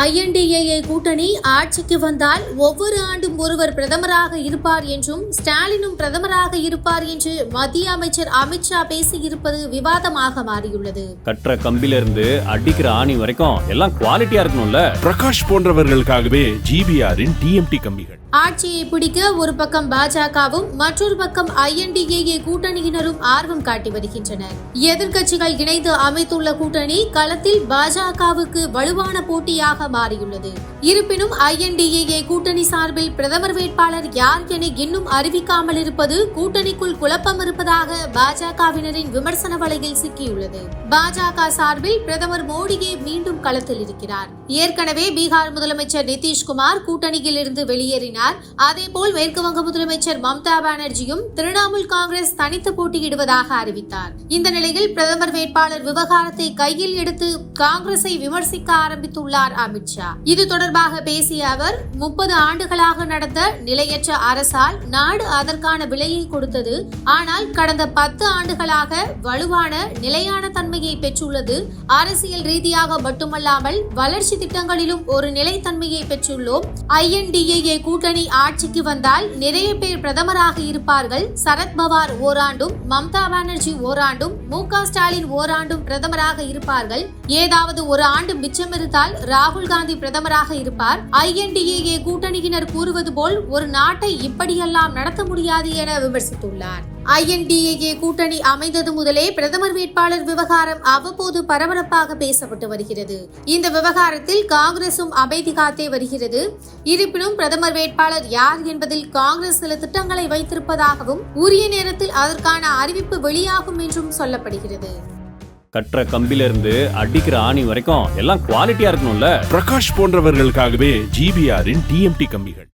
INDIA கூட்டணி ஆட்சிக்கு வந்தால் ஒவ்வொரு ஆண்டும் ஒருவர் பிரதமராக இருப்பார் என்றும் ஸ்டாலினும் பிரதமராக இருப்பார் என்று மத்திய அமைச்சர் அமித்ஷா பேசியிருப்பது விவாதமாக மாறியுள்ளது. கட்டுற கம்பில இருந்து அடிக்கிற ஆணி வரைக்கும் எல்லாம் குவாலிட்டியா இருக்கணும்ல. பிரகாஷ் போன்றவர்களுக்காகவே ஜிபிஆரின் டிஎம்டி கம்பிகள். ஆட்சியை பிடிக்க ஒரு பக்கம் பாஜகவும் மற்றொரு பக்கம் ஐஎன்டிஏஏ கூட்டணியினரும் ஆர்வம் காட்டி வருகின்றனர். எதிர்க்கட்சிகள் இணைந்து அமைத்துள்ள கூட்டணி களத்தில் பாஜகவுக்கு வலுவான போட்டியாக மாறியுள்ளது. இருப்பினும் ஐஎன்டிஏஏ கூட்டணி சார்பில் பிரதமர் வேட்பாளர் யார் என இன்னும் அறிவிக்காமல் இருப்பது கூட்டணிக்குள் குழப்பம் இருப்பதாக பாஜகவினரின் விமர்சன வலையில் சிக்கியுள்ளது. பாஜக சார்பில் பிரதமர் மோடியே மீண்டும் களத்தில் இருக்கிறார். ஏற்கனவே பீகார் முதலமைச்சர் நிதிஷ்குமார் கூட்டணியில் இருந்து வெளியேறினார். கூறினார். அதேபோல் மேற்கு வங்க முதலமைச்சர் மம்தா பானர்ஜியும் திரிணாமுல் காங்கிரஸ் தனித்து போட்டியிடுவதாக அறிவித்தார். இந்த நிலையில் பிரதமர் வேட்பாளர் விவகாரத்தை கையில் எடுத்து காங்கிரஸை விமர்சிக்க ஆரம்பித்துள்ளார் அமித்ஷா இது தொடர்பாக பேசிய அவர் முப்பது ஆண்டுகளாக நடந்த நிலையற்ற அரசால் நாடு அதற்கான விலையை கொடுத்தது ஆனால் கடந்த பத்து ஆண்டுகளாக வலுவான நிலையான தன்மையை பெற்றுள்ளது. அரசியல் ரீதியாக மட்டுமல்லாமல் வளர்ச்சி திட்டங்களிலும் ஒரு நிலைத்தன்மையை பெற்றுள்ளோம். ஐஎன்டிஏ கூட்டணி ஆட்சிக்கு வந்தால் நிறைய பேர் பிரதமராக இருப்பார்கள். சரத்பவார் ஓராண்டும் மம்தா பானர்ஜி ஓராண்டும் மு ஸ்டாலின் ஓராண்டும் பிரதமராக இருப்பார்கள். ஏதாவது ஒரு ஆண்டு மிச்சம் இருந்தால் ராகுல் காந்தி பிரதமராக இருப்பார். ஐஎன்டிஏ கூட்டணியினர் கூறுவது போல் ஒரு நாட்டை இப்படியெல்லாம் நடத்த முடியாது என விமர்சித்துள்ளார். ஐஎன்டிஏஏ கூட்டணி அமைந்தது முதலே பிரதமர் வேட்பாளர் விவகாரம் அவ்வப்போது பரபரப்பாக பேசப்பட்டு வருகிறது. இந்த விவகாரத்தில் காங்கிரசும் அமைதி காத்தே வருகிறது. இருப்பினும் பிரதமர் வேட்பாளர் யார் என்பதில் காங்கிரஸ் சில திட்டங்களை வைத்திருப்பதாகவும் உரிய நேரத்தில் அதற்கான அறிவிப்பு வெளியாகும் என்றும் சொல்லப்படுகிறது. கட்டுற கம்பில இருந்து அடிக்கிற ஆணி வரைக்கும் எல்லாம் குவாலிட்டியா இருக்கணும்ல? பிரகாஷ் போன்றவர்களுக்காகவே ஜிபிஆரின் டிஎம்டி கம்பிகள்.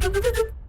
Thank you.